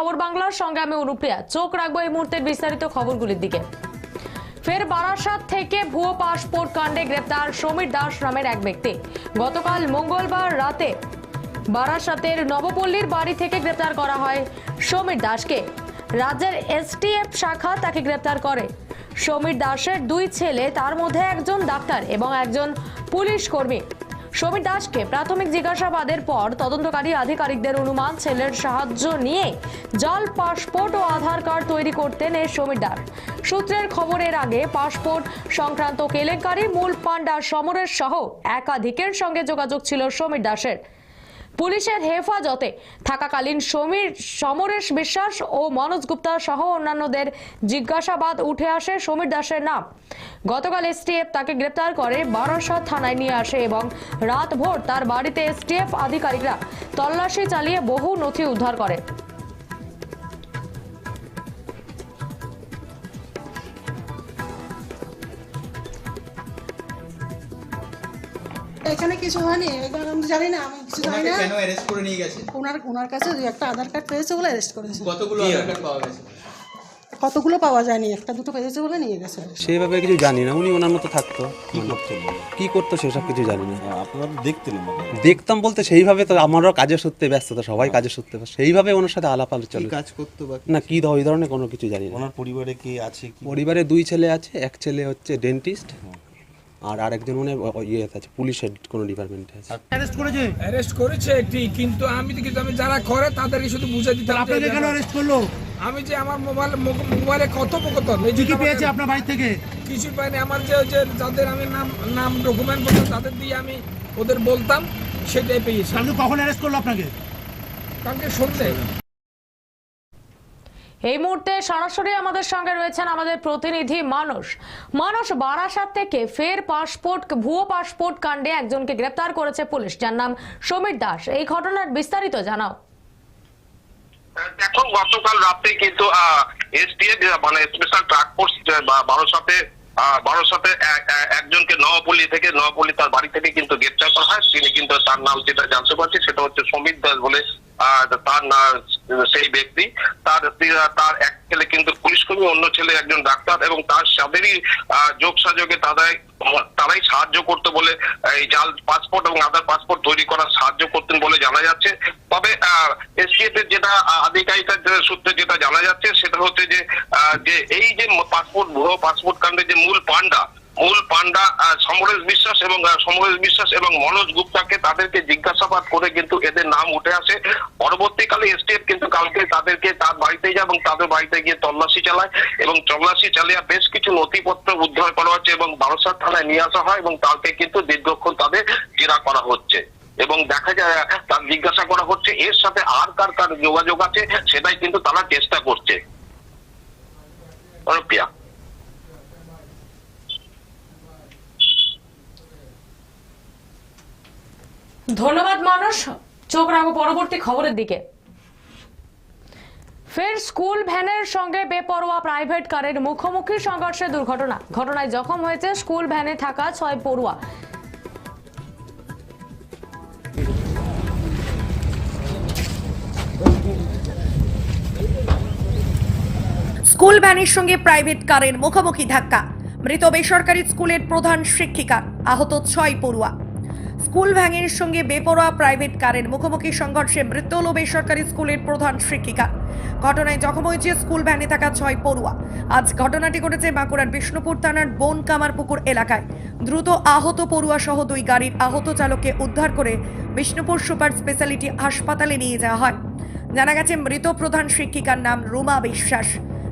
খবর বাংলার সঙ্গে আমি অনুপ্রিয়া। চোখ রাখব এই মুহূর্তের বিস্তারিত খবরগুলির দিকে। ফের বারাসাত থেকে ভুয়ো পাসপোর্ট কাণ্ডে গ্রেপ্তার সমীর দাস নামের এক ব্যক্তি। গতকাল মঙ্গলবার রাতে বারাসাতের নবপল্লীর বাড়ি থেকে গ্রেপ্তার করা হয় সমীর দাসকে। রাজ্যের এসটিএফ শাখা তাকে গ্রেপ্তার করে। সমীর দাসের দুই ছেলে, তার মধ্যে একজন ডাক্তার এবং একজন পুলিশ কর্মী। সমীর দাসকে প্রাথমিক জিজ্ঞাসাবাদের পর তদন্তকারী আধিকারিকদের অনুমান ছেলের সাহায্য নিয়ে জল, পাসপোর্ট ও আধার কার্ড তৈরি করতেন এ সমীর দাস। সূত্রের খবরের আগে পাসপোর্ট সংক্রান্ত কেলেঙ্কারি, মূল পাণ্ডা সমরের সহ একাধিকের সঙ্গে যোগাযোগ ছিল সমীর দাসের। পুলিশের হেফাজতে থাকাকালীন সমীর, সমরেশ বিশ্বাস ও মনোজ গুপ্তা সহ অন্যান্যদের জিজ্ঞাসাবাদ উঠে আসে সমীর দাসের নাম। গতকাল এসটিএফ তাকে গ্রেপ্তার করে বারাসাত থানায় নিয়ে আসে এবং রাতভর তার বাড়িতে এসটিএফ আধিকারিকরা তল্লাশি চালিয়ে বহু নথি উদ্ধার করে। এখানে কিছু হয়নি এবার আমি জানি না আমি কিছু জানি না। কেন অ্যারেস্ট করে নিয়ে গেছে? ওনার ওনার কাছে দুই একটা আধার কার্ড পেয়েছে বলে অ্যারেস্ট করেছে। কতগুলো আধার কার্ড পাওয়া গেছে? কতগুলো পাওয়া যায়নি একটা দুটো পেয়েছে বলে নিয়ে গেছে। সেইভাবে কিছু জানি না উনি ওনার মতো থাকতো। কি করতো সেসব কিছু জানি না। আপনারা দেখতেন দেখতাম বলতে সেইভাবে তো আমারও কাজের সূত্রে ব্যস্ততা সবাই কাজের সূত্রে সেইভাবে ওনার সাথে আলাপ কি আলোচনা কাজ করতো বা না কি ওই ধরনের কোনো কিছু জানি না। ওনার পরিবারে কি আছে পরিবারে দুই ছেলে আছে এক ছেলে হচ্ছে ডেন্টিস্ট আর আরেকজন মনে ইয়ে আছে পুলিশের কোনো ডিপার্টমেন্টে আছে। অ্যারেস্ট করেছে? অ্যারেস্ট করেছে ঠিক কিন্তু আমি কিন্তু আমি যারা করে তাদেরকে শুধু বুঝে দিতে আপনাকে কেন অ্যারেস্ট করল? আমি যে আমার মোবাইল মোবাইলে কথোপকথন এই কি কি পেয়েছে আপনার বাড়ি থেকে? কিছু পাইনি আমার যে যে যাদের আমি নাম নাম ডকুমেন্ট বলতাম তাদের দিয়ে আমি ওদের বলতাম সেটাই পেয়েছি। কালকে কখন অ্যারেস্ট করল আপনাকে? কালকে সন্ধ্যে এই মুহূর্তে সরাসরি আমাদের সঙ্গে রয়েছেন আমাদের প্রতিনিধি মানস। মানস, বারাসাত থেকে ফের পাসপোর্ট, ভুয়ো পাসপোর্ট কাণ্ডে একজনকে গ্রেপ্তার করেছে পুলিশ। যার নাম সমীর দাস। এই ঘটনার বিস্তারিত জানাও। দেখো, গতকাল রাতে কিন্তু মানে স্পেশাল ট্রাক ফোর্স বারোসাতে বারোসাতে একজনকে নওয়াপল্লী থেকে নওয়াপল্লী তার বাড়ি থেকে কিন্তু গ্রেপ্তার করা হয়। তিনি কিন্তু তার নাম যেটা জানতে পারছি সেটা হচ্ছে সমীর দাস বলে তার সেই ব্যক্তি, তার তার এক ছেলে কিন্তু পুলিশ কর্মী, অন্য ছেলে একজন ডাক্তার এবং তার সাথেরই যোগ সাযোগে তারাই তারাই সাহায্য করতে বলে, এই জাল পাসপোর্ট এবং আধার পাসপোর্ট তৈরি করার সাহায্য করতেন বলে জানা যাচ্ছে। তবে এসটিএফ এর যেটা আধিকারিকার সূত্রে যেটা জানা যাচ্ছে, সেটা হচ্ছে যে যে এই যে পাসপোর্ট, ভুয়ো পাসপোর্ট কাণ্ডের যে মূল পান্ডা মূল পান্ডা সমরেশ বিশ্বাস এবং সমরেশ বিশ্বাস এবং মনোজ গুপ্তাকে তাদেরকে জিজ্ঞাসাবাদ করে কিন্তু এদের নাম উঠে আসে। পরবর্তীকালে এসটিএফ কিন্তু কালকে তাদেরকে তার বাড়িতে যায় এবং তাদের বাড়িতে গিয়ে তল্লাশি চালায় এবং তল্লাশি চালিয়ে বেশ কিছু নথিপত্র উদ্ধার করা হচ্ছে এবং বারোসার থানায় নিয়ে আসা হয় এবং তাকে কিন্তু দীর্ঘক্ষণ তাদের জেরা করা হচ্ছে এবং দেখা যায় তার জিজ্ঞাসা করা হচ্ছে, এর সাথে আর কার কার যোগাযোগ আছে সেটাই কিন্তু তারা চেষ্টা করছে। অনুপ্রিয়া। ধন্যবাদ, মানুষ। চোখ রাখো পরবর্তী খবরের দিকে। ফের স্কুল ভ্যানের সঙ্গে বেপরোয়া প্রাইভেট কারের মুখোমুখি সংঘর্ষে দুর্ঘটনা। ঘটনায় জখম হয়েছে স্কুল ভ্যানে থাকা ছয় পড়ুয়া। স্কুল ভ্যানের সঙ্গে প্রাইভেট কারের মুখোমুখি ধাক্কা। মৃত বেসরকারি স্কুলের প্রধান শিক্ষিকা, আহত ছয় পড়ুয়া। স্কুল ভ্যানের সঙ্গে বেপরোয়া প্রাইভেট কারের মুখোমুখি সংঘর্ষে মৃত হল বেসরকারি স্কুলের প্রধান শিক্ষিকা। ঘটনায় জখম হয়েছে স্কুল ভ্যানে থাকা ছয় পড়ুয়া। আজ ঘটনাটি ঘটেছে বাঁকুড়ার বিষ্ণুপুর থানার বন কামারপুকুর এলাকায়। দ্রুত আহত পড়ুয়া সহ দুই গাড়ির আহত চালককে উদ্ধার করে বিষ্ণুপুর সুপার স্পেশালিটি হাসপাতালে নিয়ে যাওয়া হয়। জানা গেছে, মৃত প্রধান শিক্ষিকার নাম রুমা বিশ্বাস।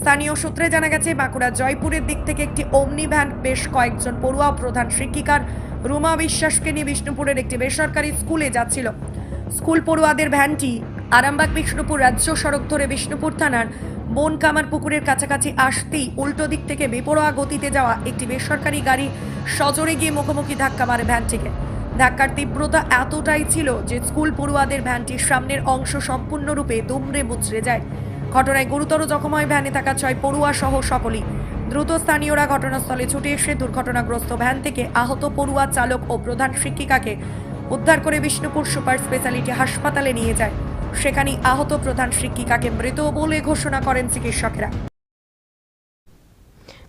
স্থানীয় সূত্রে জানা গেছে, বাঁকুড়া জয়পুরের দিক থেকে একটি অমনি ভ্যান বেশ কয়েকজন পড়ুয়া প্রধান শিক্ষিকার রুমা বিশ্বাসকে নিয়ে বিষ্ণুপুরের একটি বেসরকারি স্কুলে যাচ্ছিল। স্কুল পড়ুয়াদের ভ্যানটি আরামবাগ বিষ্ণুপুর রাজ্য সড়ক ধরে বিষ্ণুপুর থানার বন কামার পুকুরের কাছাকাছি আসতেই উল্টো দিক থেকে বেপরোয়া গতিতে যাওয়া একটি বেসরকারি গাড়ি সজোরে গিয়ে মুখোমুখি ধাক্কা মারে ভ্যানটিকে। ধাক্কার তীব্রতা এতটাই ছিল যে স্কুল পড়ুয়াদের ভ্যানটির সামনের অংশ সম্পূর্ণরূপে দুমড়ে মুচড়ে যায়। ঘটনায় গুরুতর জখম হয় ভ্যানে থাকা ছয় পড়ুয়া সহ সকলেই। দ্রুত স্থানীয়রা ঘটনাস্থলে ছুটে এসে দুর্ঘটনাগ্রস্ত ভ্যান থেকে আহত পড়ুয়া চালক ও প্রধান শিক্ষিকাকে উদ্ধার করে বিষ্ণুপুর সুপার স্পেশালিটি হাসপাতালে নিয়ে যায়। সেখানেই আহত প্রধান শিক্ষিকাকে মৃত বলে ঘোষণা করেন চিকিৎসকেরা।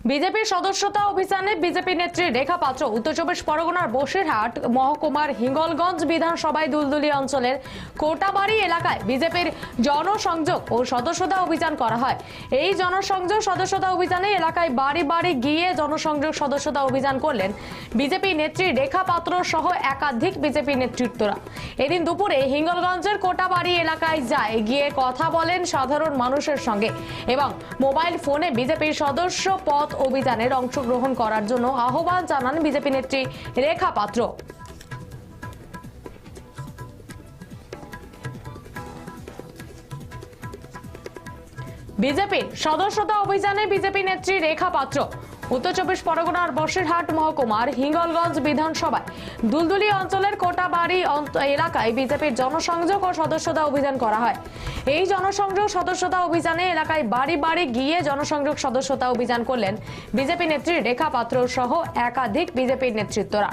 বিজেপির সদস্যতা অভিযানে বিজেপি নেত্রী রেখা পাত্র, উত্তর চব্বিশ পরগনার বসিরহাট মহকুমার হিঙ্গলগঞ্জ বিধানসভায় দুলদুলি অঞ্চলের কোটাবাড়ি এলাকায় বিজেপির জনসংযোগ ও সদস্যতা অভিযান করা হয়। এই জনসংযোগ, সদস্যতা অভিযানে এলাকায় বাড়ি বাড়ি গিয়ে জনসংযোগ, সদস্যতা অভিযান করলেন বিজেপি নেত্রী রেখা পাত্র সহ একাধিক বিজেপি নেতৃত্বরা। এদিন দুপুরে হিঙ্গলগঞ্জের কোটাবাড়ি এলাকায় যায়, গিয়ে কথা বলেন সাধারণ মানুষের সঙ্গে এবং মোবাইল ফোনে বিজেপির সদস্য পথ অভিযানের অংশগ্রহণ করার জন্য আহ্বান জানান বিজেপি নেত্রী রেখা পাত্র। বিজেপির সদস্যতা অভিযানে বিজেপি নেত্রী রেখা পাত্র। উত্তর চব্বিশ পরগনার বসিরহাট মহকুমার হিঙ্গলগঞ্জ বিধানসভায় দুলদুলি অঞ্চলের কোটাবাড়ি এলাকায় বিজেপির জনসংযোগ ও সদস্যতা অভিযান করা হয়। এই জনসংযোগ সদস্যতা অভিযানে এলাকায় বাড়ি বাড়ি গিয়ে জনসংযোগ সদস্যতা অভিযান করলেন বিজেপি নেত্রী রেখা পাত্র সহ একাধিক বিজেপির নেতৃত্বরা।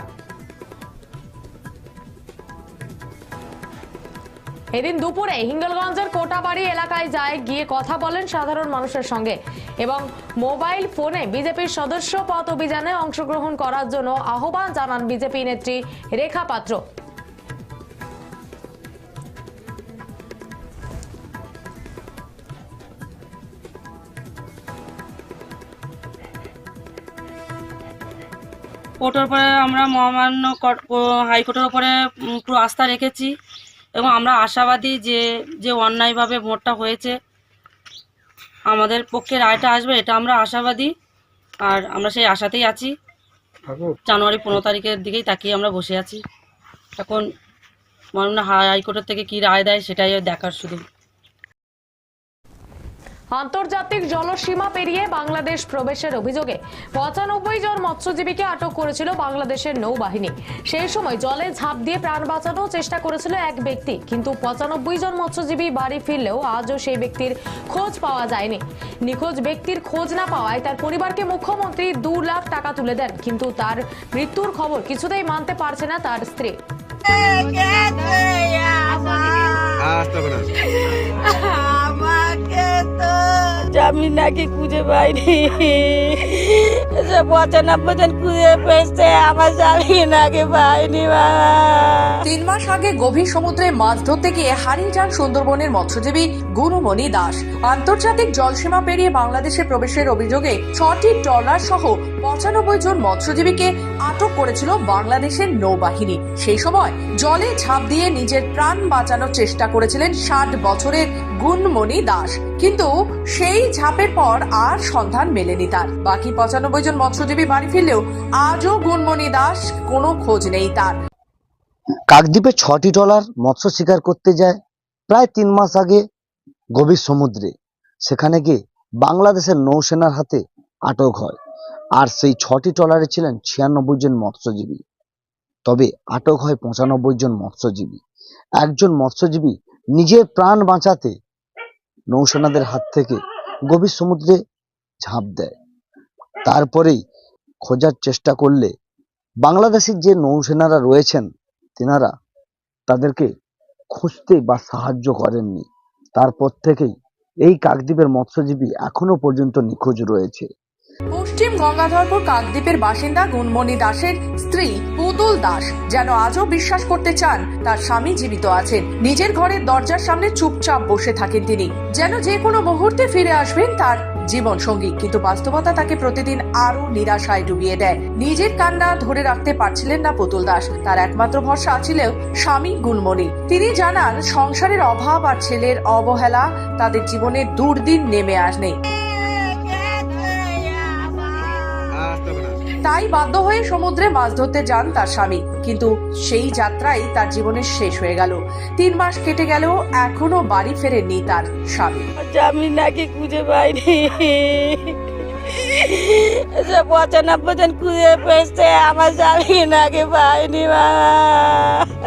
এদিন দুপুরে হিঙ্গলগঞ্জের কোটাবাড়ি এলাকায় যায় গিয়ে কথা বলেন সাধারণ মানুষের সঙ্গে। এবং মোবাইল ফোনে বিজেপির সদস্য পথ অভিযানে অংশগ্রহণ করার জন্য আহ্বান জানান বিজেপি নেত্রী রেখা পাত্র। কোর্টের উপরে আমরা মহামান্য হাইকোর্টের উপরে পুরো আস্থা রেখেছি। এবং আমরা আশাবাদী যে যে অন্যায়ভাবে ভোটটা হয়েছে আমাদের পক্ষে রায়টা আসবে এটা আমরা আশাবাদী। আর আমরা সেই আশাতেই আছি। জানুয়ারি পনেরো তারিখের দিকেই তাকিয়ে আমরা বসে আছি। এখন মাননীয় হাইকোর্টের থেকে কি রায় দেয় সেটাই দেখার শুধু। আন্তর্জাতিক জলসীমা পেরিয়ে বাংলাদেশ প্রবেশের অভিযোগে পঁচানব্বই জন মৎস্যজীবীকে আটক করেছিল বাংলাদেশের নৌবাহিনী সেই সময় জলে ঝাঁপ দিয়ে প্রাণ বাঁচানোর চেষ্টা করেছিল এক ব্যক্তি কিন্তু পঁচানব্বই জন মৎস্যজীবী বাড়ি ফিরলেও আজও সেই ব্যক্তির খোঁজ পাওয়া যায়নি নিখোঁজ ব্যক্তির খোঁজ না পাওয়ায় তার পরিবারকে মুখ্যমন্ত্রী দু লাখ টাকা তুলে দেন কিন্তু তার মৃত্যুর খবর কিছুতেই মানতে পারছে না তার স্ত্রী আমি নাকি খুঁজে পাইনি। সে জন খুঁজে পেয়েছে, আমার স্বামী নাকি পাইনি তিন মাস আগে গভীর সমুদ্রে মাছ ধরতে গিয়ে হারিয়ে যান সুন্দরবনের মৎস্যজীবী গুরুমণি দাস। আন্তর্জাতিক জলসীমা পেরিয়ে বাংলাদেশে প্রবেশের অভিযোগে ছটি ট্রলার সহ পঁচানব্বই জন মৎস্যজীবীকে আটক করেছিল বাংলাদেশের নৌবাহিনী। সেই সময় জলে ঝাঁপ দিয়ে নিজের প্রাণ বাঁচানোর চেষ্টা করেছিলেন ষাট বছরের গুণমণি দাস। কিন্তু সেই ঝাঁপের পর আর সন্ধান মেলেনি তার। বাকি পঁচানব্বই জন মৎস্যজীবী বাড়ি ফিরলেও আজও গুণমণি দাস কোনো খোঁজ নেই তার। কাকদ্বীপে ছটি ট্রলার মৎস্য শিকার করতে যায় প্রায় তিন মাস আগে গভীর সমুদ্রে। সেখানে গিয়ে বাংলাদেশের নৌসেনার হাতে আটক হয়। আর সেই ছটি ট্রলারে ছিলেন ছিয়ানব্বই জন মৎস্যজীবী। তবে আটক হয় পঁচানব্বই জন মৎস্যজীবী। একজন মৎস্যজীবী নিজের প্রাণ বাঁচাতে নৌসেনাদের হাত থেকে গভীর সমুদ্রে ঝাঁপ দেয়। তারপরেই খোঁজার চেষ্টা করলে বাংলাদেশের যে নৌসেনারা রয়েছেন, তেনারা তাদেরকে খুঁজতে বা সাহায্য করেননি। তারপর থেকেই এই কাকদ্বীপের মৎস্যজীবী এখনও পর্যন্ত নিখোঁজ রয়েছে। পশ্চিম গঙ্গাধরপুর কাকদ্বীপের বাসিন্দা গুণমণি দাসের স্ত্রী পুতুল দাস যেন আজও বিশ্বাস করতে চান, তার স্বামী জীবিত আছেন। নিজের ঘরের দরজার সামনে চুপচাপ বসে থাকেন তিনি। যেন যে কোনো মুহূর্তে ফিরে আসবেন তার জীবন সঙ্গী, কিন্তু বাস্তবতা তাকে প্রতিদিন আরও নিরাশায় ডুবিয়ে দেয়। নিজের কান্না ধরে রাখতে পারছিলেন না পুতুল দাস। তার একমাত্র ভরসা ছিল স্বামী গুণমণি। তিনি জানান, সংসারের অভাব আর ছেলের অবহেলা তাদের জীবনে দুর্দিন নেমে আসেনি। তাই বাধ্য হয়ে সমুদ্রে মাছ ধরতে যান তার স্বামী। কিন্তু সেই যাত্রাই তার জীবনের শেষ হয়ে গেল। তিন মাস কেটে গেলেও এখনও বাড়ি ফেরেননি তার স্বামী। আমি নাকি খুঁজে পাইনি। জন খুঁজে পেয়েছে আমার স্বামী নাকি পাইনি বাবা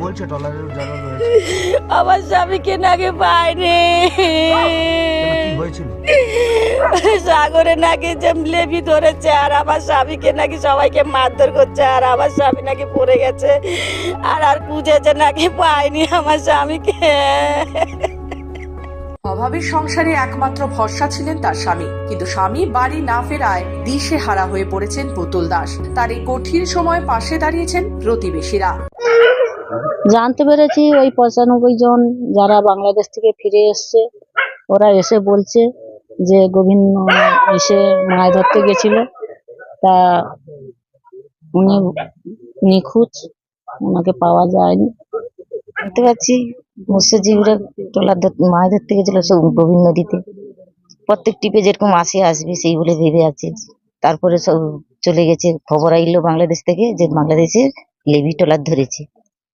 বলছে টলারের জল রয়েছে। আমার স্বামীকে নাকি পাইনি? সাগরে নাকি যে লেবি ধরেছে আর আমার স্বামীকে নাকি সবাইকে মারধর করছে আর আমার স্বামী নাকি পড়ে গেছে আর আর খুঁজেছে নাকি পাইনি আমার স্বামীকে। অভাবের সংসারে একমাত্র ভরসা ছিলেন তার স্বামী কিন্তু স্বামী বাড়ি না ফেরায় দিশে হারা হয়ে পড়েছেন পুতুল দাস। তার এই কঠিন সময় পাশে দাঁড়িয়েছেন প্রতিবেশীরা। জানতে পেরেছি ওই পঁচানব্বই জন যারা বাংলাদেশ থেকে ফিরে এসছে ওরা এসে বলছে যে গোবিন্দ এসে মাছ ধরতে গেছিল, তা উনি নিখোঁজ ওনাকে পাওয়া যায়নি। দেখতে পাচ্ছি মৎস্যজীবীরা ট্রলার ধর- মাছ ধরতে গেছিল সব গভীর নদীতে প্রত্যেক টিপে যেরকম আসে, আসবে, সেই বলে ভেবে আছে। তারপরে সব চলে গেছে, খবর আইলো বাংলাদেশ থেকে যে বাংলাদেশে লেবি ট্রলার ধরেছে।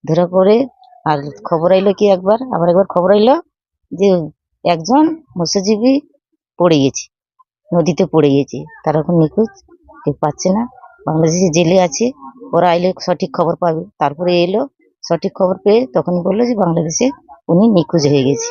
ধরার পরে আর খবর আইলো কি একবার? আবার একবার খবর আইলো যে একজন মৎস্যজীবী পড়ে গেছে, নদীতে পড়ে গেছে। তারা এখন নিখোঁজ, কেউ পাচ্ছে না। বাংলাদেশে জেলে আছে, ওরা আইলে সঠিক খবর পাবে। তারপরে এলো, সঠিক খবর পেয়ে তখন বলল যে বাংলাদেশে উনি নিখোঁজ হয়ে গেছে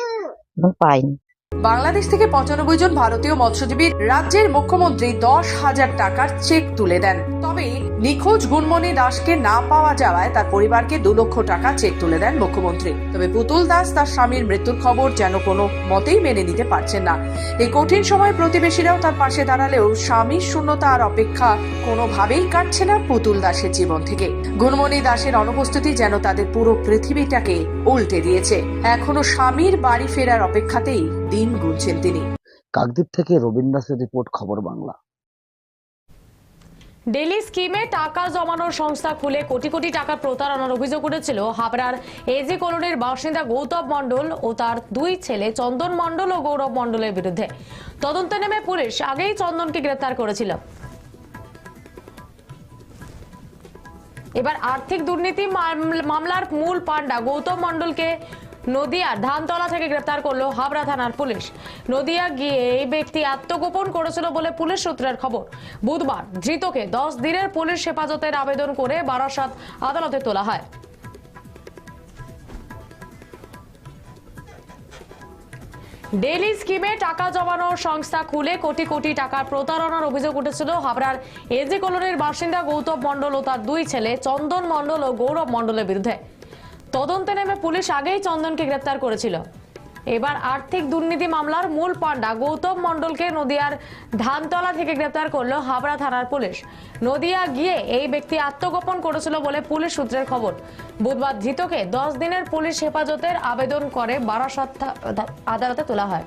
এখন পাইনি বাংলাদেশ থেকে পঁচানব্বই জন ভারতীয় মৎস্যজীবী রাজ্যের মুখ্যমন্ত্রী দশ হাজার টাকার চেক তুলে দেন। তবে নিখোঁজ গুণমণি দাসকে না পাওয়া যাওয়ায় তার পরিবারকে দু লক্ষ টাকা চেক তুলে দেন মুখ্যমন্ত্রী। তবে পুতুল দাস তার স্বামীর মৃত্যুর খবর যেন কোনো মতেই মেনে নিতে পারছেন না। এই কঠিন সময় প্রতিবেশীরাও তার পাশে দাঁড়ালেও স্বামীর শূন্যতা আর অপেক্ষা কোনোভাবেই কাটছে না পুতুল দাসের জীবন থেকে। গুণমণি দাসের অনুপস্থিতি যেন তাদের পুরো পৃথিবীটাকে উল্টে দিয়েছে। এখনও স্বামীর বাড়ি ফেরার অপেক্ষাতেই দিন গুনছেন তিনি। কাকদ্বীপ থেকে রবীন্দ্র দাসের রিপোর্ট, খবর বাংলা। ডেলি স্কিমে টাকা জমানোর সংস্থা খুলে কোটি কোটি টাকা প্রতারণার অভিযোগ উঠেছিল। হাবড়ার এজি কলোনির বাসিন্দা গৌতম মণ্ডল ও তার দুই ছেলে চন্দন মণ্ডল ও গৌরব মণ্ডলের বিরুদ্ধে। তদন্তে নেমে পুলিশ আগেই চন্দনকে গ্রেপ্তার করেছিল। এবার আর্থিক দুর্নীতি মামলার মূল পাণ্ডা গৌতম মণ্ডলকে নদিয়ার ধানতলা থেকে গ্রেপ্তার করল হাবড়া থানার পুলিশ। নদিয়া গিয়ে এই ব্যক্তি আত্মগোপন করেছিল বলে পুলিশ সূত্রের খবর। বুধবার ধৃতকে দশ দিনের পুলিশ হেফাজতের আবেদন করে বারাসাত আদালতে তোলা হয়। ডেলি স্কিমে টাকা জমানোর সংস্থা খুলে কোটি কোটি টাকার প্রতারণার অভিযোগ উঠেছিল হাবড়ার এজি কলোনির বাসিন্দা গৌতম মণ্ডল ও তার দুই ছেলে চন্দন মণ্ডল ও গৌরব মণ্ডলের বিরুদ্ধে। তদন্তে নেমে পুলিশ আগেই চন্দনকে গ্রেপ্তার করেছিল। এবার আর্থিক দুর্নীতি মামলার মূল পাণ্ডা গৌতম মণ্ডলকে নদিয়ার ধানতলা থেকে গ্রেপ্তার করল হাবড়া থানার পুলিশ। নদিয়া গিয়ে এই ব্যক্তি আত্মগোপন করেছিল বলে পুলিশ সূত্রের খবর। বুধবার ধৃতকে দশ দিনের পুলিশ হেফাজতের আবেদন করে বারাসত আদালতে তোলা হয়।